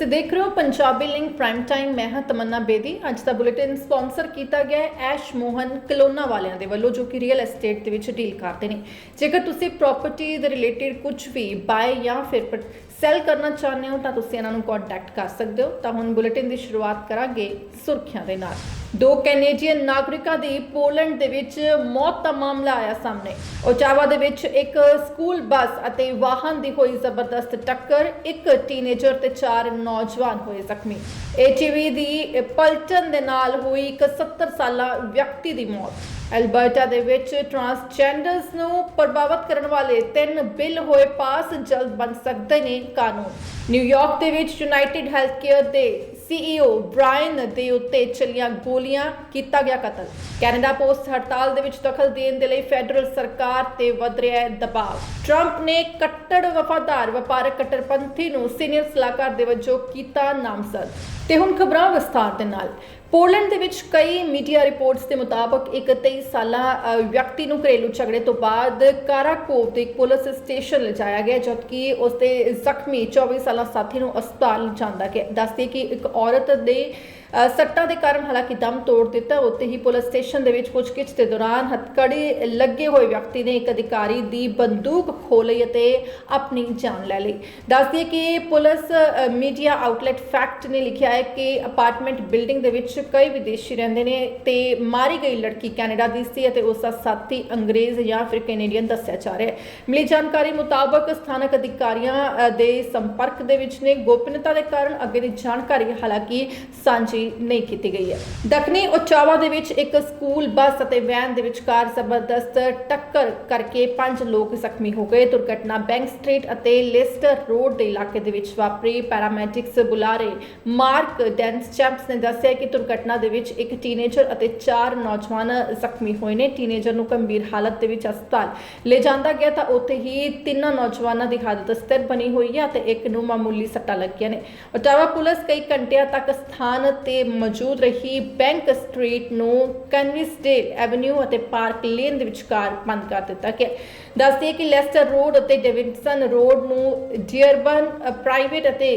ਤੁਸੀਂ ਦੇਖ ਰਹੇ ਹੋ ਪੰਜਾਬੀ ਲਿੰਕ ਪ੍ਰਾਈਮ ਟਾਈਮ ਮੈਂ ਹਾਂ ਤਮੰਨਾ ਬੇਦੀ। ਅੱਜ ਦਾ ਬੁਲੇਟਿਨ ਸਪਾਂਸਰ ਕੀਤਾ ਗਿਆ ਹੈ ਐਸ਼ ਮੋਹਨ ਕਲੋਨਾ ਵਾਲਿਆਂ ਦੇ ਵੱਲੋਂ, ਜੋ ਕਿ ਰੀਅਲ ਐਸਟੇਟ ਦੇ ਵਿੱਚ ਡੀਲ ਕਰਦੇ ਨੇ। ਜੇਕਰ ਤੁਸੀਂ ਪ੍ਰਾਪਰਟੀ ਦੇ ਰਿਲੇਟਡ ਕੁਝ ਵੀ ਬਾਏ ਜਾਂ ਫਿਰ ਸੈਲ ਕਰਨਾ ਚਾਹੁੰਦੇ ਹੋ ਤਾਂ ਤੁਸੀਂ ਇਹਨਾਂ ਨੂੰ ਕੰਟੈਕਟ ਕਰ ਸਕਦੇ ਹੋ। ਤਾਂ ਹੁਣ ਬੁਲੇਟਿਨ ਦੀ ਸ਼ੁਰੂਆਤ ਕਰਾਂਗੇ ਸੁਰਖੀਆਂ ਦੇ ਨਾਲ। ਦੋ ਕੈਨੇਡੀਅਨ ਨਾਗਰਿਕਾਂ ਦੀ ਪੋਲੈਂਡ ਦੇ ਵਿੱਚ ਮੌਤ ਦਾ ਮਾਮਲਾ ਆਇਆ ਸਾਹਮਣੇ। ਓਚਾਵਾ ਦੇ ਵਿੱਚ ਇੱਕ ਸਕੂਲ ਬੱਸ ਅਤੇ ਵਾਹਨ ਦੀ ਹੋਈ ਜ਼ਬਰਦਸਤ ਟੱਕਰ, ਇੱਕ ਟੀਨੇਜਰ ਤੇ ਚਾਰ ਨੌਜਵਾਨ ਹੋਏ ਜ਼ਖਮੀ। ਏਟੀਵੀ ਦੀ ਪਲਟਨ ਦੇ ਨਾਲ ਹੋਈ ਇੱਕ 70 ਸਾਲਾ ਵਿਅਕਤੀ ਦੀ ਮੌਤ। ਐਲਬਰਟਾ ਦੇ ਵਿੱਚ ਟਰਾਂਸਜੈਂਡਰਸ ਨੂੰ ਪ੍ਰਭਾਵਿਤ ਕਰਨ ਵਾਲੇ ਤਿੰਨ ਬਿੱਲ ਹੋਏ ਪਾਸ ਜਲਦ ਬਣ ਸਕਦੇ ਨੇ ਕਾਨੂੰਨ। ਨਿਊਯਾਰਕ ਦੇ ਵਿੱਚ ਯੂਨਾਈਟਿਡ ਹੈਲਥ ਕੇਅਰ ਦੇ ਸੀਈਓ ਬ੍ਰਾਇਨ ਦੇ ਉੱਤੇ ਚਲੀਆਂ ਗੋਲੀਆਂ, ਕੀਤਾ ਗਿਆ ਕਤਲ। ਕੈਨੇਡਾ ਪੋਸਟ ਹੜਤਾਲ ਦੇ ਵਿੱਚ ਦਖਲ ਦੇਣ ਦੇ ਲਈ ਫੈਡਰਲ ਸਰਕਾਰ ਤੇ ਵਧ ਰਿਹਾ ਹੈ ਦਬਾਅ। ਟਰੰਪ ਨੇ ਕੱਟੜ ਵਫਾਦਾਰ, ਵਪਾਰਕ ਕੱਟੜਪੰਥੀ ਨੂੰ ਸੀਨੀਅਰ ਸਲਾਹਕਾਰ ਦੇ ਵਜੋਂ ਕੀਤਾ ਨਾਮਜ਼ਦ। ਤੇ ਹੁਣ ਖਬਰਾਂ ਵਿਸਥਾਰ ਦੇ ਨਾਲ। ਪੋਲੈਂਡ ਦੇ ਵਿੱਚ ਕਈ ਮੀਡੀਆ ਰਿਪੋਰਟਸ ਦੇ ਮੁਤਾਬਕ ਇੱਕ 23 ਸਾਲਾ ਵਿਅਕਤੀ ਨੂੰ ਘਰੇਲੂ ਝਗੜੇ ਤੋਂ ਬਾਅਦ ਕਾਰਾਕੋਵ ਦੇ ਇੱਕ ਪੁਲਿਸ ਸਟੇਸ਼ਨ ਲਿਜਾਇਆ ਗਿਆ, ਜਦਕਿ ਉਸ ਦੇ ਜ਼ਖਮੀ 24 ਸਾਲਾ ਸਾਥੀ ਨੂੰ ਹਸਪਤਾਲ ਜਾਂਦਾ ਗਿਆ। ਦੱਸਦੇ ਕਿ ਇੱਕ ਔਰਤ ਦੇ ਸੱਟਾਂ ਦੇ ਕਾਰਨ ਹਾਲਾਂਕਿ ਦਮ ਤੋੜ ਦਿੱਤਾ। ਉੱਤੇ ਹੀ ਪੁਲਿਸ ਸਟੇਸ਼ਨ ਦੇ ਵਿੱਚ ਪੁੱਛਗਿੱਛ ਦੇ ਦੌਰਾਨ ਹੱਥਕੜੀ ਲੱਗੇ ਹੋਏ ਵਿਅਕਤੀ ਨੇ ਇੱਕ ਅਧਿਕਾਰੀ ਦੀ ਬੰਦੂਕ ਖੋਹ ਲਈ ਅਤੇ ਆਪਣੀ ਜਾਨ ਲੈ ਲਈ। ਦੱਸਦੀ ਕਿ ਪੁਲਿਸ ਮੀਡੀਆ ਆਊਟਲੈਟ ਫੈਕਟ ਨੇ ਲਿਖਿਆ ਹੈ ਕਿ ਅਪਾਰਟਮੈਂਟ ਬਿਲਡਿੰਗ ਦੇ ਵਿੱਚ ਕਈ ਵਿਦੇਸ਼ੀ ਰਹਿੰਦੇ ਨੇ ਤੇ ਮਾਰੀ ਗਈ ਲੜਕੀ ਕੈਨੇਡਾ ਦੀ ਸੀ ਅਤੇ ਉਸ ਦਾ ਸਾਥੀ ਅੰਗਰੇਜ਼ ਜਾਂ ਫਿਰ ਕੈਨੇਡੀਅਨ ਦੱਸਿਆ ਜਾ ਰਿਹਾ ਹੈ। ਮਿਲੀ ਜਾਣਕਾਰੀ ਮੁਤਾਬਕ ਸਥਾਨਕ ਅਧਿਕਾਰੀਆਂ ਦੇ ਸੰਪਰਕ ਦੇ ਵਿੱਚ ਨੇ। ਗੋਪਨੀਯਤਾ ਦੇ ਕਾਰਨ ਅੱਗੇ ਦੀ ਜਾਣਕਾਰੀ ਹਾਲਾਂਕਿ ਸਾਂਝੀ ਨਹੀਂ ਕੀਤੀ ਗਈ ਹੈ। ਦੱਖਣੀ ਉਚਾਵਾ ਦੇ ਵਿੱਚ ਇੱਕ ਸਕੂਲ, ਬੱਸ ਅਤੇ ਵੈਨ ਦੇ ਵਿਚਕਾਰ ਜ਼ਬਰਦਸਤ ਟੱਕਰ ਕਰਕੇ ਪੰਜ ਲੋਕ ਜ਼ਖਮੀ ਹੋ ਗਏ। ਦੁਰਘਟਨਾ ਬੈਂਕ ਸਟਰੀਟ ਅਤੇ ਲਿਸਟਰ ਰੋਡ ਦੇ ਇਲਾਕੇ ਦੇ ਵਿੱਚ ਵਾਪਰੀ। ਪੈਰਾਮੈਡਿਕਸ ਬੁਲਾਰੇ ਮਾਰਕ ਡੈਂਸ ਚੈਂਪਸ ਨੇ ਦੱਸਿਆ ਕਿ ਦੁਰਘਟਨਾ ਦੇ ਵਿੱਚ ਇੱਕ ਟੀਨੇਜਰ ਅਤੇ ਚਾਰ ਨੌਜਵਾਨ ਜ਼ਖਮੀ ਹੋਏ ਨੇ। ਟੀਨੇਜਰ ਨੂੰ ਗੰਭੀਰ ਹਾਲਤ ਦੇ ਵਿੱਚ ਹਸਪਤਾਲ ਲੈ ਜਾਂਦਾ ਗਿਆ ਤਾਂ ਉੱਥੇ ਹੀ ਤਿੰਨਾਂ ਨੌਜਵਾਨਾਂ ਦੀ ਹਾਲਤ ਸਥਿਰ ਬਣੀ ਹੋਈ ਹੈ ਤੇ ਇੱਕ ਨੂੰ ਮਾਮੂਲੀ ਸੱਟਾਂ ਲੱਗੀਆਂ ਨੇ। ਓਟਾਵਾ ਪੁਲਿਸ ਕਈ ਘੰਟਿਆਂ ਤੱਕ ਸਥਾਨ ਤੇ ਮੌਜੂਦ ਰਹੀ ਬੈਂਕ ਸਟਰੀਟ ਨੂੰ ਕਨਵਿਸਡੇਲ ਐਵਨਿਊ ਅਤੇ ਪਾਰਕ ਲੇਨ ਦੇ ਵਿਚਕਾਰ ਬੰਦ ਕਰ ਦਿੱਤਾ ਗਿਆ। ਦੱਸਦੀ ਹੈ ਕਿ ਲੈਸਟਰ ਰੋਡ ਅਤੇ ਡੇਵਿਡਸਨ ਰੋਡ ਨੂੰ ਡੀਅਰਬਨ ਪ੍ਰਾਈਵੇਟ ਅਤੇ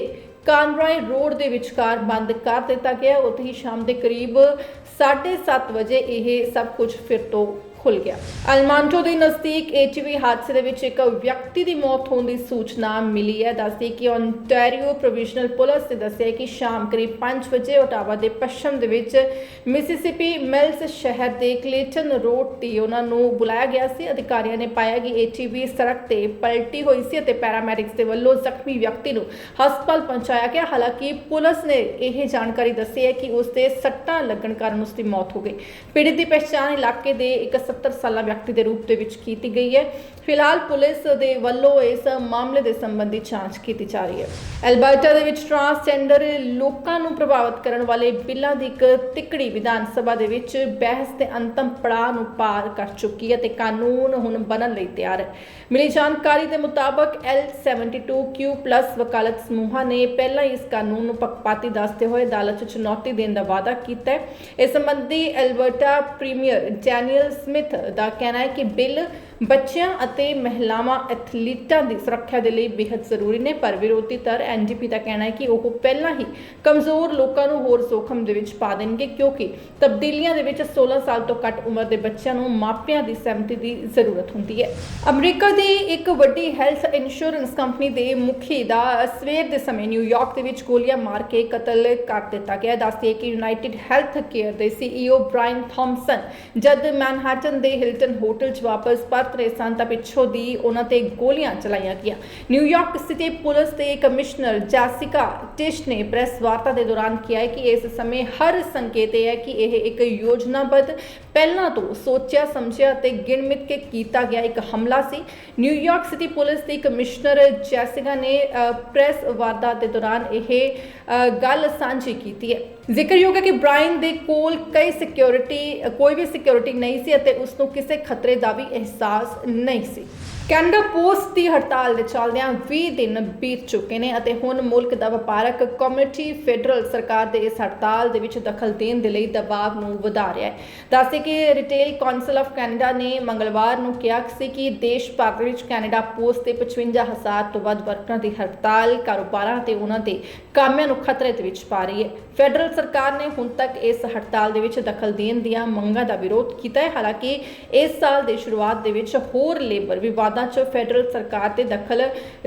ਕਾਨਰਾਈ ਰੋਡ ਦੇ ਵਿਚਕਾਰ ਬੰਦ ਕਰ ਦਿੱਤਾ ਗਿਆ। ਉੱਥੇ ਹੀ ਸ਼ਾਮ ਦੇ ਕਰੀਬ 7:30 ਵਜੇ ਇਹ ਸਭ ਕੁਝ ਫਿਰ ਤੋਂ ਖੁੱਲ ਗਿਆ। ਅਲਮਾਂਟੋ ਦੇ ਨਜ਼ਦੀਕ ਏਟੀਵੀ ਹਾਦਸੇ ਦੇ ਵਿੱਚ ਇੱਕ ਵਿਅਕਤੀ ਦੀ ਮੌਤ ਹੋਣ ਦੀ ਸੂਚਨਾ ਮਿਲੀ ਹੈ। ਦੱਸਦੀ ਕਿ ਓਨਟਾਰੀਓ ਪ੍ਰੋਵਿਜ਼ਨਲ ਪੁਲਿਸ ਨੇ ਦੱਸਿਆ ਕਿ ਸ਼ਾਮ ਕਰੀਬ 5 ਵਜੇ ਓਟਾਵਾ ਦੇ ਪੱਛਮ ਦੇ ਵਿੱਚ ਮਿਸਿਸਿਪੀ ਮਿਲਸ ਸ਼ਹਿਰ ਦੇ ਕਲੇਟਨ ਰੋਡ ਤੇ ਉਹਨਾਂ ਨੂੰ ਬੁਲਾਇਆ ਗਿਆ ਸੀ। ਅਧਿਕਾਰੀਆਂ ਨੇ ਪਾਇਆ ਕਿ ਏਟੀਵੀ ਸੜਕ ਤੇ ਪਲਟੀ ਹੋਈ ਸੀ ਅਤੇ ਪੈਰਾਮੈਡਿਕਸ ਦੇ ਵੱਲੋਂ ਜ਼ਖਮੀ ਵਿਅਕਤੀ ਨੂੰ ਹਸਪਤਾਲ ਪਹੁੰਚਾਇਆ ਗਿਆ। ਹਾਲਾਂਕਿ ਪੁਲਿਸ ਨੇ ਇਹ ਜਾਣਕਾਰੀ ਦੱਸੀ ਹੈ ਕਿ ਉਸ ਦੇ ਸੱਟਾਂ ਲੱਗਣ ਕਾਰਨ ਉਸ ਦੀ ਮੌਤ ਹੋ ਗਈ। ਪੀੜਤ ਦੀ ਪਛਾਣ ਇਲਾਕੇ ਦੇ ਇੱਕ 70 ਸਾਲਾ ਵਿਅਕਤੀ ਦੇ ਰੂਪ ਦੇ ਵਿੱਚ ਕੀਤੀ ਗਈ ਹੈ। ਫਿਲਹਾਲ ਪੁਲਿਸ ਦੇ ਵੱਲੋਂ ਇਸ ਮਾਮਲੇ ਦੇ ਸੰਬੰਧੀ ਜਾਂਚ ਕੀਤੀ ਜਾ ਰਹੀ ਹੈ। ਐਲਬਰਟਾ ਦੇ ਵਿੱਚ ਟਰਾਂਸਜੈਂਡਰ ਲੋਕਾਂ ਨੂੰ ਪ੍ਰਭਾਵਿਤ ਕਰਨ ਵਾਲੇ ਬਿੱਲਾਂ ਦੀ ਇੱਕ ਤਿੱਕੜੀ ਵਿਧਾਨ ਸਭਾ ਦੇ ਵਿੱਚ ਬਹਿਸ ਦੇ ਅੰਤਮ ਪੜਾਅ ਨੂੰ ਪਾਰ ਕਰ ਚੁੱਕੀ ਹੈ ਤੇ ਕਾਨੂੰਨ ਹੁਣ ਬਣਨ ਲਈ ਤਿਆਰ ਹੈ। ਮਿਲੀ ਜਾਣਕਾਰੀ ਦੇ ਮੁਤਾਬਕ L72Q+ ਵਕਾਲਤ ਸਮੂਹਾਂ ਨੇ ਪਹਿਲਾਂ ਹੀ ਇਸ ਕਾਨੂੰਨ ਨੂੰ ਪੱਖਪਾਤੀ ਦੱਸਦੇ ਹੋਏ ਅਦਾਲਤ 'ਚ ਚੁਣੌਤੀ ਦੇਣ ਦਾ ਵਾਅਦਾ ਕੀਤਾ ਹੈ। ਇਸ ਸੰਬੰਧੀ ਐਲਬਰਟਾ ਪ੍ਰੀਮੀਅਰ ਡੈਨੀਅਲ ਸਮਿਥ ਦਾ ਕਹਿਣਾ ਹੈ ਕਿ ਬਿੱਲ ਬੱਚਿਆਂ ਅਤੇ ਮਹਿਲਾਵਾਂ ਐਥਲੀਟਾਂ ਦੀ ਸੁਰੱਖਿਆ ਦੇ ਲਈ ਬੇहद ਜ਼ਰੂਰੀ ਨੇ, ਪਰ ਵਿਰੋਧੀ ਧਿਰ ਐਨਡੀਪੀ ਦਾ ਕਹਿਣਾ ਹੈ ਕਿ ਉਹ ਪਹਿਲਾਂ ਹੀ ਕਮਜ਼ੋਰ ਲੋਕਾਂ ਨੂੰ ਹੋਰ ਜ਼ੋਖਮ ਦੇ ਵਿੱਚ ਪਾ ਦੇਣਗੇ, ਕਿਉਂਕਿ ਤਬਦੀਲੀਆਂ ਦੇ ਵਿੱਚ 16 ਸਾਲ ਤੋਂ ਘੱਟ ਉਮਰ ਦੇ ਬੱਚਿਆਂ ਨੂੰ ਮਾਪਿਆਂ ਦੀ ਸਹਿਮਤੀ ਦੀ ਜ਼ਰੂਰਤ ਹੁੰਦੀ ਹੈ। ਅਮਰੀਕਾ ਦੀ ਇੱਕ ਵੱਡੀ ਹੈਲਥ ਇੰਸ਼ੋਰੈਂਸ ਕੰਪਨੀ ਦੇ ਮੁਖੀ ਦਾ ਸਵੇਰ ਦੇ ਸਮੇਂ ਨਿਊਯਾਰਕ ਦੇ ਵਿੱਚ ਗੋਲੀਆਂ ਮਾਰ ਕੇ ਕਤਲ ਕਰ ਦਿੱਤਾ ਗਿਆ। ਦੱਸਦੇ ਕਿ ਯੂਨਾਈਟਿਡ ਹੈਲਥ ਕੇਅਰ ਦੇ ਸੀਈਓ ਬ੍ਰਾਇਨ ਥਾਮਸਨ ਜਦ ਮੈਨਹਟਨ ਦੇ ਹਿਲਟਨ ਹੋਟਲ 'ਚ ਵਾਪਸ ਪਰਤ ਰਹੇ ਸਨ ਤਾਂ ਪਿੱਛੋਂ ਦੀ ਉਹਨਾਂ ਤੇ ਗੋਲੀਆਂ ਚਲਾਈਆਂ ਗਈਆਂ। ਨਿਊਯਾਰਕ ਸਿਟੀ ਪੁਲਿਸ ਦੇ ਕਮਿਸ਼ਨਰ ਜੈਸਿਕਾ ਟਿਸ਼ ਨੇ ਪ੍ਰੈਸ ਵਾਰਤਾ ਦੇ ਦੌਰਾਨ ਕਿਹਾ ਕਿ ਇਸ ਸਮੇਂ ਹਰ ਸੰਕੇਤ ਇਹ ਹੈ ਕਿ ਇਹ ਇੱਕ ਯੋਜਨਾਬੱਧ, ਪਹਿਲਾਂ ਤੋਂ ਸੋਚਿਆ, ਸਮਝਿਆ ਅਤੇ ਗਿਣਮਿਤ ਕੇ ਕੀਤਾ ਗਿਆ ਇੱਕ ਹਮਲਾ ਸੀ। ਨਿਊਯਾਰਕ ਸਿਟੀ ਪੁਲਿਸ ਦੀ ਕਮਿਸ਼ਨਰ ਜੈਸਿਕਾ ਨੇ ਪ੍ਰੈਸ ਵਾਰਤਾ ਦੇ ਦੌਰਾਨ ਇਹ ਗੱਲ ਸਾਂਝੀ ਕੀਤੀ ਹੈ। ਜ਼ਿਕਰਯੋਗ ਹੈ ਕਿ ਬ੍ਰਾਇਨ ਦੇ ਕੋਲ ਕਈ ਸਿਕਿਉਰਿਟੀ ਕੋਈ ਵੀ ਸਿਕਿਉਰਿਟੀ ਨਹੀਂ ਸੀ ਅਤੇ ਉਸ ਨੂੰ ਕਿਸੇ ਖਤਰੇ ਦਾ ਵੀ ਅਹਿਸਾਸ ਨਹੀਂ ਸੀ। ਕੈਨੇਡਾ ਪੋਸਟ ਦੀ ਹੜਤਾਲ ਦੇ ਚੱਲਦਿਆਂ 20 ਦਿਨ ਬੀਤ ਚੁੱਕੇ ਨੇ ਅਤੇ ਹੁਣ ਮੁਲਕ ਦਾ ਵਪਾਰਕ ਕਮਿਊਨਿਟੀ ਫੈਡਰਲ ਸਰਕਾਰ ਦੇ ਇਸ ਹੜਤਾਲ ਦੇ ਵਿੱਚ ਦਖਲ ਦੇਣ ਦੇ ਲਈ ਦਬਾਅ ਨੂੰ ਵਧਾ ਰਿਹਾ ਹੈ। ਦੱਸਦੇ ਕਿ ਰਿਟੇਲ ਕਾਉਂਸਲ ਆਫ ਕੈਨੇਡਾ ਨੇ ਮੰਗਲਵਾਰ ਨੂੰ ਕਿਹਾ ਸੀ ਕਿ ਦੇਸ਼ ਭਰ ਦੇ ਵਿੱਚ ਕੈਨੇਡਾ ਪੋਸਟ ਦੇ 55000 ਤੋਂ ਵੱਧ ਵਰਕਰਾਂ ਦੀ ਹੜਤਾਲ ਕਾਰੋਬਾਰਾਂ ਤੇ ਉਹਨਾਂ ਦੇ ਕਾਮਿਆਂ ਨੂੰ ਖਤਰੇ ਦੇ ਵਿੱਚ ਪਾ ਰਹੀ ਹੈ। ਫੈਡਰਲ ਸਰਕਾਰ ਨੇ ਹੁਣ ਤੱਕ ਇਸ ਹੜਤਾਲ ਦੇ ਵਿੱਚ ਦਖਲ ਦੇਣ ਦੀਆਂ ਮੰਗਾਂ ਦਾ ਵਿਰੋਧ ਕੀਤਾ ਹੈ। ਹਾਲਾਂਕਿ ਇਸ ਸਾਲ ਦੇ ਸ਼ੁਰੂਆਤ ਦੇ ਵਿੱਚ ਹੋਰ ਲੇਬਰ ਵਿਵਾਦ 'ਚ ਫੈਡਰਲ ਸਰਕਾਰ ਤੇ ਦਖਲ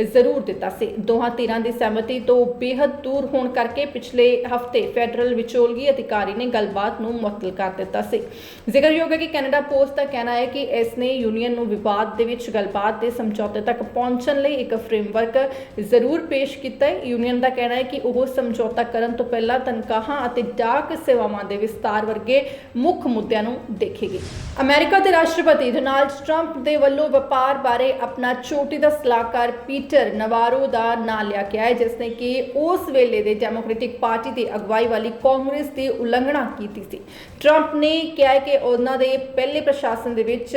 ਜ਼ਰੂਰ ਦਿੱਤਾ ਸੀ। ਦੋਹਾਂ ਧਿਰਾਂ ਦੀ ਸਹਿਮਤੀ ਤੋਂ ਬੇਹੱਦ ਦੂਰ ਹੋਣ ਕਰਕੇ ਪਿਛਲੇ ਹਫ਼ਤੇ ਫੈਡਰਲ ਵਿਚੋਲਗੀ ਅਧਿਕਾਰੀ ਨੇ ਗੱਲਬਾਤ ਨੂੰ ਮੁਅੱਤਲ ਕਰ ਦਿੱਤਾ ਸੀ। ਜ਼ਿਕਰਯੋਗ ਹੈ ਕਿ ਕੈਨੇਡਾ ਪੋਸਟ ਦਾ ਕਹਿਣਾ ਹੈ ਕਿ ਇਸ ਨੇ ਯੂਨੀਅਨ ਨੂੰ ਵਿਵਾਦ ਦੇ ਵਿੱਚ ਗੱਲਬਾਤ ਦੇ ਸਮਝੌਤੇ ਤੱਕ ਪਹੁੰਚਣ ਲਈ ਇੱਕ ਫਰੇਮਵਰਕ ਜ਼ਰੂਰ ਪੇਸ਼ ਕੀਤਾ ਹੈ। ਯੂਨੀਅਨ ਦਾ ਕਹਿਣਾ ਹੈ ਕਿ ਉਹ ਸਮਝੌਤਾ ਕਰਨ ਤੋਂ ਪਹਿਲਾਂ ਤਨਖਾਹਾਂ ਅਤੇ ਡਾਕ ਸੇਵਾਵਾਂ ਦੇ ਵਿਸਤਾਰ ਵਰਗੇ ਮੁੱਖ ਮੁੱਦਿਆਂ ਨੂੰ ਦੇਖੇਗੀ। ਅਮਰੀਕਾ ਦੇ ਰਾਸ਼ਟਰਪਤੀ ਡੋਨਾਲਡ ਟਰੰਪ ਦੇ ਵੱਲੋਂ ਵਪਾਰ ਬਾਰੇ ਆਪਣਾ ਚੋਟੀ ਦਾ ਸਲਾਹਕਾਰ ਪੀਟਰ ਨਵਾਰੋ ਦਾ ਨਾਂ ਲਿਆ ਗਿਆ ਹੈ, ਜਿਸ ਨੇ ਕਿ ਉਸ ਵੇਲੇ ਦੇ ਡੈਮੋਕ੍ਰੈਟਿਕ ਪਾਰਟੀ ਦੀ ਅਗਵਾਈ ਵਾਲੀ ਕਾਂਗਰਸ ਦੀ ਉਲੰਘਣਾ ਕੀਤੀ ਸੀ। ਟਰੰਪ ਨੇ ਕਿਹਾ ਕਿ ਉਹਨਾਂ ਦੇ ਪਹਿਲੇ ਪ੍ਰਸ਼ਾਸਨ ਦੇ ਵਿੱਚ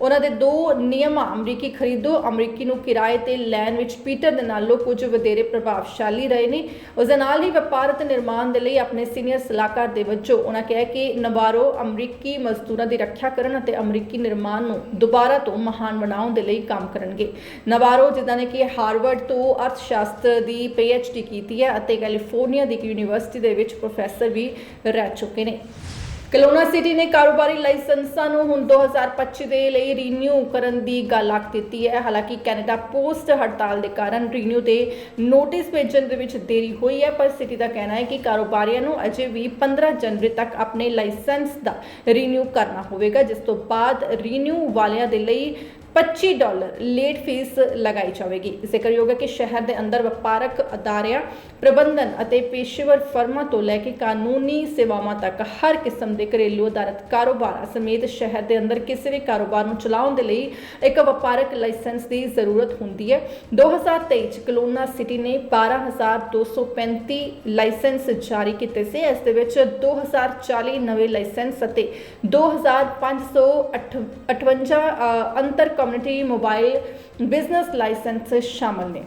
ਉਹਨਾਂ ਦੇ ਦੋ ਨਿਯਮ ਅਮਰੀਕੀ ਖਰੀਦੋ, ਅਮਰੀਕੀ ਨੂੰ ਕਿਰਾਏ ਤੇ ਲੈਣ ਵਿੱਚ ਪੀਟਰ ਦੇ ਨਾਲੋਂ ਕੁਝ ਵਧੇਰੇ ਪ੍ਰਭਾਵਸ਼ਾਲੀ ਰਹੇ ਨੇ। ਉਸ ਦੇ ਨਾਲ ਹੀ ਵਪਾਰ ਅਤੇ ਨਿਰਮਾਣ ਦੇ ਲਈ ਆਪਣੇ ਸੀਨੀਅਰ ਸਲਾਹਕਾਰ ਦੇ ਵਜੋਂ ਉਹਨਾਂ ਕਿਹਾ ਕਿ ਨਵਾਰੋ ਅਮਰੀਕੀ ਮਜ਼ਦੂਰਾਂ ਦੀ ਰੱਖਿਆ ਕਰਨ ਅਤੇ ਅਮਰੀਕੀ ਨਿਰਮਾਣ ਨੂੰ ਦੁਬਾਰਾ ਤੋਂ ਮਹਾਨ ਬਣਾਉਣ ਦੇ ਲਈ ਕੰਮ ਕਰਨਗੇ। ਨਵਾਰੋ ਜਿਨ੍ਹਾਂ ਨੇ ਕਿ ਹਾਰਵਰਡ ਤੋਂ ਅਰਥ ਸ਼ਾਸਤਰ ਦੀ ਡੀ ਕੀਤੀ ਹੈ ਅਤੇ ਕੈਲੀਫੋਰਨੀਆ ਦੀ ਇੱਕ ਯੂਨੀਵਰਸਿਟੀ ਦੇ ਵਿੱਚ ਪ੍ਰੋਫੈਸਰ ਵੀ ਰਹਿ ਚੁੱਕੇ ਨੇ। ਕਲੋਨਾ ਸਿਟੀ ਨੇ ਕਾਰੋਬਾਰੀ ਲਾਇਸੈਂਸਾਂ ਨੂੰ ਹੁਣ 2025 ਦੇ ਲਈ ਰੀਨਿਊ ਕਰਨ ਦੀ ਗੱਲ ਆਖ ਦਿੱਤੀ ਹੈ। ਹਾਲਾਂਕਿ ਕੈਨੇਡਾ ਪੋਸਟ ਹੜਤਾਲ ਦੇ ਕਾਰਨ ਰੀਨਿਊ ਦੇ ਨੋਟਿਸ ਭੇਜਣ ਦੇ ਵਿੱਚ ਦੇਰੀ ਹੋਈ ਹੈ, ਪਰ ਸਿਟੀ ਦਾ ਕਹਿਣਾ ਹੈ ਕਿ ਕਾਰੋਬਾਰੀਆਂ ਨੂੰ ਅਜੇ ਵੀ 15 ਜਨਵਰੀ ਤੱਕ ਆਪਣੇ ਲਾਇਸੈਂਸ ਦਾ ਰੀਨਿਊ ਕਰਨਾ ਹੋਵੇਗਾ, ਜਿਸ ਤੋਂ ਬਾਅਦ ਰੀਨਿਊ ਵਾਲਿਆਂ ਦੇ ਲਈ 25 ਡਾਲਰ ਲੇਟ ਫੀਸ ਲਗਾਈ ਜਾਵੇਗੀ। ਜ਼ਿਕਰਯੋਗ ਹੈ ਕਿ ਸ਼ਹਿਰ ਦੇ ਅੰਦਰ ਵਪਾਰਕ ਅਦਾਰਿਆਂ ਪ੍ਰਬੰਧਨ ਅਤੇ ਪੇਸ਼ੇਵਰ ਫਰਮਾਂ ਤੋਂ ਲੈ ਕੇ ਕਾਨੂੰਨੀ ਸੇਵਾਵਾਂ ਤੱਕ ਹਰ ਕਿਸਮ ਦੇ ਘਰੇਲੂ ਆਧਾਰਿਤ ਕਾਰੋਬਾਰਾਂ ਸਮੇਤ ਸ਼ਹਿਰ ਦੇ ਅੰਦਰ ਕਿਸੇ ਵੀ ਕਾਰੋਬਾਰ ਨੂੰ ਚਲਾਉਣ ਦੇ ਲਈ ਇੱਕ ਵਪਾਰਕ ਲਾਇਸੈਂਸ ਦੀ ਜ਼ਰੂਰਤ ਹੁੰਦੀ ਹੈ। 2023 ਚ ਕਲੋਨਾ ਸਿਟੀ ਨੇ 12235 ਲਾਇਸੈਂਸ ਜਾਰੀ ਕੀਤੇ ਸੀ। ਇਸ ਦੇ ਵਿੱਚ 2040 ਨਵੇਂ ਲਾਇਸੈਂਸ ਅਤੇ 2558 ਅ, ਅੰਤਰ ਕਮਿਊਨਿਟੀ ਮੋਬਾਈਲ ਬਿਜ਼ਨਸ ਲਾਇਸੈਂਸ ਸ਼ਾਮਲ ਨੇ।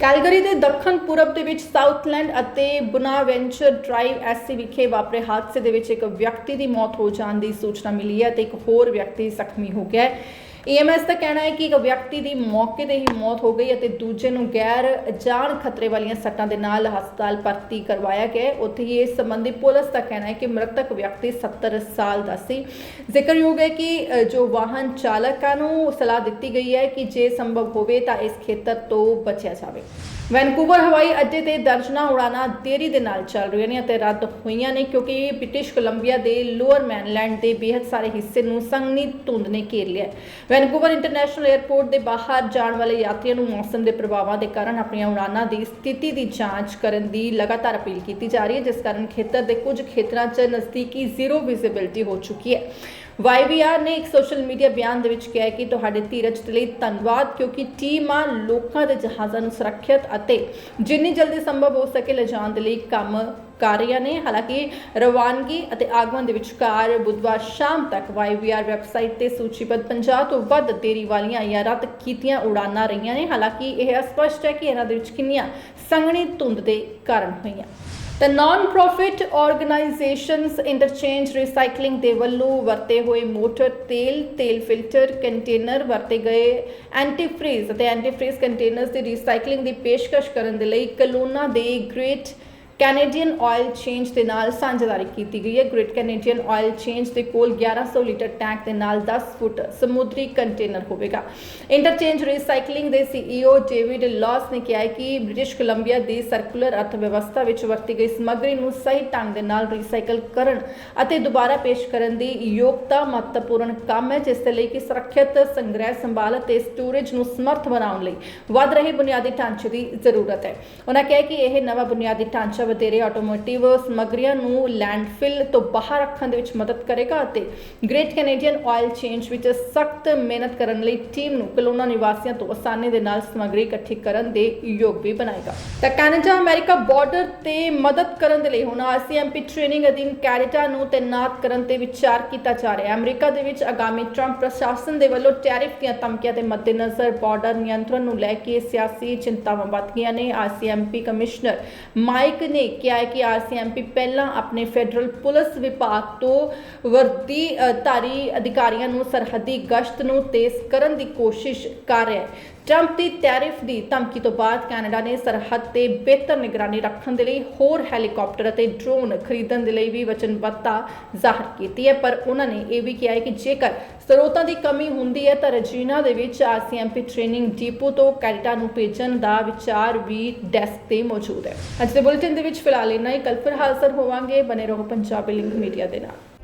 ਕੈਲਗਰੀ ਦੇ ਦੱਖਣ ਪੂਰਬ ਦੇ ਵਿੱਚ ਸਾਊਥਲੈਂਡ ਅਤੇ ਬੁਨਾਵੈਂਚਰ ਡਰਾਈਵ ਐਸਸੀ ਵਿਖੇ ਵਾਪਰੇ ਹਾਦਸੇ ਦੇ ਵਿੱਚ ਇੱਕ ਵਿਅਕਤੀ ਦੀ ਮੌਤ ਹੋ ਜਾਣ ਦੀ ਸੂਚਨਾ ਮਿਲੀ ਹੈ ਤੇ ਇੱਕ ਹੋਰ ਵਿਅਕਤੀ ਜ਼ਖਮੀ ਹੋ ਗਿਆ ਹੈ। ਏਐਮਐਸ ਦਾ ਕਹਿਣਾ ਹੈ ਕਿ ਇੱਕ ਵਿਅਕਤੀ ਦੀ ਮੌਕੇ ਤੇ ਹੀ ਮੌਤ ਹੋ ਗਈ ਅਤੇ ਦੂਜੇ ਨੂੰ ਗੈਰ ਜਾਨ ਖਤਰੇ ਵਾਲੀਆਂ ਸੱਟਾਂ ਦੇ ਨਾਲ ਹਸਪਤਾਲ ਭਰਤੀ ਕਰਵਾਇਆ ਗਿਆ ਉੱਥੇ ਹੀ ਇਸ ਸੰਬੰਧੀ ਪੁਲਿਸ ਦਾ ਕਹਿਣਾ ਹੈ ਕਿ ਮ੍ਰਿਤਕ ਵਿਅਕਤੀ 70 ਸਾਲ ਦਾ ਸੀ। ਜ਼ਿਕਰਯੋਗ ਹੈ ਕਿ ਜੋ ਵਾਹਨ ਚਾਲਕਾਂ ਨੂੰ ਸਲਾਹ ਦਿੱਤੀ ਗਈ ਹੈ ਕਿ ਜੇ ਸੰਭਵ ਹੋਵੇ ਤਾਂ ਇਸ ਖੇਤਰ ਤੋਂ ਬਚਿਆ ਜਾਵੇ। ਵੈਨਕੂਵਰ, ਹਵਾਈ ਅੱਡੇ ਤੇ ਦਰਜਨਾਂ ਉਡਾਨਾਂ ਦੇਰੀ ਦੇ ਨਾਲ ਚੱਲ ਰਹੀਆਂ ਨੇ ਅਤੇ ਰੱਦ ਹੋਈਆਂ ਨੇ ਕਿਉਂਕਿ ਬ੍ਰਿਟਿਸ਼ ਕੋਲੰਬੀਆ ਦੇ ਲੋਅਰ ਮੈਨਲੈਂਡ ਦੇ ਬੇਹੱਦ ਸਾਰੇ ਹਿੱਸੇ ਨੂੰ ਸੰਘਣੀ ਧੁੰਦ ਨੇ ਘੇਰ ਲਿਆ ਵੈਨਕੂਵਰ ਇੰਟਰਨੈਸ਼ਨਲ 에ਅਰਪੋਰਟ ਦੇ ਬਾਹਰ ਜਾਣ ਵਾਲੇ ਯਾਤਰੀਆਂ ਨੂੰ ਮੌਸਮ ਦੇ ਪ੍ਰਭਾਵਾਂ ਦੇ ਕਾਰਨ ਆਪਣੀਆਂ ਉਡਾਨਾਂ ਦੀ ਸਥਿਤੀ ਦੀ ਜਾਂਚ ਕਰਨ ਦੀ ਲਗਾਤਾਰ ਅਪੀਲ ਕੀਤੀ ਜਾ ਰਹੀ ਹੈ, ਜਿਸ ਕਾਰਨ ਖੇਤਰ ਦੇ ਕੁਝ ਖੇਤਰਾਂ 'ਚ ਨਜ਼ਦੀਕੀ ਜ਼ੀਰੋ ਵਿਜ਼ਿਬਿਲਟੀ ਹੋ ਚੁੱਕੀ ਹੈ। YVR ਨੇ ਇੱਕ ਸੋਸ਼ਲ ਮੀਡੀਆ ਬਿਆਨ ਦੇ ਵਿੱਚ ਕਿਹਾ ਕਿ ਤੁਹਾਡੇ ਧੀਰਜ ਦੇ ਲਈ ਧੰਨਵਾਦ, ਕਿਉਂਕਿ ਟੀਮਾਂ ਲੋਕਾਂ ਦੇ ਜਹਾਜ਼ਾਂ ਨੂੰ ਸੁਰੱਖਿਅਤ ਅਤੇ ਜਿੰਨੀ ਜਲਦੀ ਸੰਭਵ ਹੋ ਸਕੇ ਲਿਜਾਣ ਦੇ ਲਈ ਕੰਮ ਕਰ ਰਹੀਆਂ ਨੇ। ਹਾਲਾਂਕਿ ਰਵਾਨਗੀ ਅਤੇ ਆਗਮਨ ਦੇ ਵਿਚਕਾਰ ਬੁੱਧਵਾਰ ਸ਼ਾਮ ਤੱਕ YVR ਵੈਬਸਾਈਟ ਤੇ ਸੂਚੀਬੱਧ 50 ਤੋਂ ਵੱਧ ਦੇਰੀ ਵਾਲੀਆਂ ਜਾਂ ਰੱਦ ਕੀਤੀਆਂ ਉਡਾਨਾਂ ਰਹੀਆਂ ਨੇ। ਹਾਲਾਂਕਿ ਇਹ ਅਸਪਸ਼ਟ ਹੈ ਕਿ ਇਹਨਾਂ ਦੇ ਵਿੱਚ ਕਿੰਨੀਆਂ ਸੰਘਣੀ ਧੁੰਦ ਦੇ ਕਾਰਨ ਹੋਈਆਂ। ਤਾਂ non profit organisations Interchange Recycling ਦੇ ਵੱਲੋਂ ਵਰਤੇ ਹੋਏ ਮੋਟਰ ਤੇਲ ਤੇਲ ਫਿਲਟਰ ਕੰਟੇਨਰ ਵਰਤੇ ਗਏ ਐਂਟੀਫਰੀਜ਼ ਅਤੇ ਐਂਟੀਫਰੀਜ਼ ਕੰਟੇਨਰਸ ਦੀ ਰੀਸਾਈਕਲਿੰਗ ਦੀ ਪੇਸ਼ਕਸ਼ ਕਰਨ ਦੇ ਲਈ ਕਲੋਨਾ ਦੇ ਗ੍ਰੇਟ ਕੈਨੇਡੀਅਨ ਆਇਲ ਚੇਂਜ ਦੇ ਨਾਲ ਸਾਂਝੇਦਾਰੀ ਕੀਤੀ ਗਈ ਹੈ। ਗ੍ਰੇਟ ਕੈਨੇਡੀਅਨ ਆਇਲ ਚੇਂਜ ਦੇ ਕੋਲ 1100 ਲੀਟਰ ਟੈਂਕ ਦੇ ਨਾਲ 10 ਫੁੱਟ ਸਮੁੰਦਰੀ ਕੰਟੇਨਰ ਹੋਵੇਗਾ। ਇੰਟਰਚੇਂਜ ਰੀਸਾਈਕਲਿੰਗ ਦੇ ਸੀਈਓ ਡੇਵਿਡ ਲਾਸ ਨੇ ਕਿਹਾ ਕਿ ਬ੍ਰਿਟਿਸ਼ ਕੋਲੰਬੀਆ ਦੀ ਸਰਕੂਲਰ ਅਰਥ ਵਿਵਸਥਾ ਵਿੱਚ ਵਰਤੀ ਗਈ ਸਮੱਗਰੀ ਨੂੰ ਸਹੀ ਢੰਗ ਦੇ ਨਾਲ ਰੀਸਾਈਕਲ ਕਰਨ ਅਤੇ ਦੁਬਾਰਾ ਪੇਸ਼ ਕਰਨ ਦੀ ਯੋਗਤਾ ਮਹੱਤਵਪੂਰਨ ਕੰਮ ਹੈ, ਜਿਸ ਦੇ ਲਈ ਕਿ ਸੁਰੱਖਿਅਤ ਸੰਗ੍ਰਹਿ ਸੰਭਾਲ ਅਤੇ ਸਟੋਰੇਜ ਨੂੰ ਸਮਰਥ ਬਣਾਉਣ ਲਈ ਵੱਧ ਰਹੇ ਬੁਨਿਆਦੀ ਢਾਂਚੇ ਦੀ ਜ਼ਰੂਰਤ ਹੈ। ਉਹਨਾਂ ਕਿਹਾ ਕਿ ਇਹ ਨਵਾਂ ਬੁਨਿਆਦੀ ਢਾਂਚਾ ਵਧੇਰੇ ਆਟੋਮੋਟਿਵ ਸਮੱਗਰੀਆਂ ਨੂੰ ਲੈਂਡਫਿਲ ਤੋਂ ਬਾਹਰ ਰੱਖਣ ਦੇ ਵਿੱਚ ਮਦਦ ਕਰੇਗਾ ਅਤੇ ਗ੍ਰੇਟ ਕੈਨੇਡੀਅਨ ਆਇਲ ਚੇਂਜ ਵਿੱਚ ਸਖਤ ਮਿਹਨਤ ਕਰਨ ਲਈ ਟੀਮ ਨੂੰ ਕਲੋਨਾ ਨਿਵਾਸੀਆਂ ਤੋਂ ਆਸਾਨੀ ਦੇ ਨਾਲ ਸਮੱਗਰੀ ਇਕੱਠੀ ਕਰਨ ਦੇ ਯੋਗ ਵੀ ਬਣਾਏਗਾ। ਤਾਂ ਕੈਨੇਡਾ, ਅਮਰੀਕਾ ਬਾਰਡਰ ਤੇ ਮਦਦ ਕਰਨ ਦੇ ਲਈ ਹੁਣ ਆਰਸੀਐਮਪੀ ਟ੍ਰੇਨਿੰਗ ਅਧੀਨ ਕੈਨੇਡਾ ਨੂੰ ਤੈਨਾਤ ਕਰਨ ਤੇ ਵਿਚਾਰ ਕੀਤਾ ਜਾ ਰਿਹਾ ਹੈ। ਅਮਰੀਕਾ ਦੇ ਵਿੱਚ ਆਗਾਮੀ ਟਰੰਪ ਪ੍ਰਸ਼ਾਸਨ ਦੇ ਵੱਲੋਂ ਟੈਰਿਫ ਦੀਆਂ ਧਮਕੀਆਂ ਦੇ ਮੱਦੇਨਜ਼ਰ ਬਾਰਡਰ ਨਿਯੰਤਰਣ ਨੂੰ ਲੈ ਕੇ ਸਿਆਸੀ ਚਿੰਤਾਵਾਂ ਵੱਧ ਗਈਆਂ ਨੇ। ਆਰਸੀਐਮਪੀ ਕਮਿਸ਼ਨਰ ਮਾਈਕ ਨੇ ਕਿਹਾ ਹੈ ਕਿ ਆਰਸੀਐਮਪੀ ਪਹਿਲਾਂ ਆਪਣੇ ਫੈਡਰਲ ਪੁਲਿਸ ਵਿਭਾਗ ਤੋਂ ਵਰਦੀ ਧਾਰੀ ਅਧਿਕਾਰੀਆਂ ਨੂੰ ਸਰਹੱਦੀ ਗਸ਼ਤ ਨੂੰ ਤੇਜ਼ ਕਰਨ ਦੀ ਕੋਸ਼ਿਸ਼ ਕਰ ਰਿਹਾ ਹੈ। ਟਰੰਪ ਦੀ ਟੈਰਿਫ ਦੀ ਧਮਕੀ ਤੋਂ ਬਾਅਦ ਕੈਨੇਡਾ ਨੇ ਸਰਹੱਦ ਤੇ ਬਿਹਤਰ ਨਿਗਰਾਨੀ ਰੱਖਣ ਦੇ ਲਈ ਹੋਰ ਹੈਲੀਕਾਪਟਰ ਅਤੇ ਡਰੋਨ ਖਰੀਦਣ ਦੇ ਲਈ ਵੀ ਵਚਨਬੱਧਤਾ ਜ਼ਾਹਰ ਕੀਤੀ ਹੈ। ਪਰ ਉਹਨਾਂ ਨੇ ਇਹ ਵੀ ਕਿਹਾ ਹੈ ਕਿ ਜੇਕਰ ਸਰੋਤਾਂ ਦੀ ਕਮੀ ਹੁੰਦੀ ਹੈ ਤਾਂ ਰਜੀਨਾ ਦੇ ਵਿੱਚ ਆਰਸੀਐਮਪੀ ਟ੍ਰੇਨਿੰਗ ਡਿਪੋ ਤੋਂ ਕੈਨੇਡਾ ਨੂੰ ਭੇਜਣ ਦਾ ਵਿਚਾਰ ਵੀ ਡੈਸਕ ਤੇ ਮੌਜੂਦ ਹੈ। ਅੱਜ ਦੇ ਬੁਲੇਟਿਨ ਦੇ ਵਿੱਚ ਫਿਲਹਾਲ ਇੰਨਾ ਹੀ। ਕੱਲ ਫਿਰ ਹਾਜ਼ਰ ਹੋਵਾਂਗੇ। ਬਨੇ ਰਹੋ ਪੰਜਾਬੀ ਲਿੰਕ ਮੀਡੀਆ ਦੇ ਨਾਲ।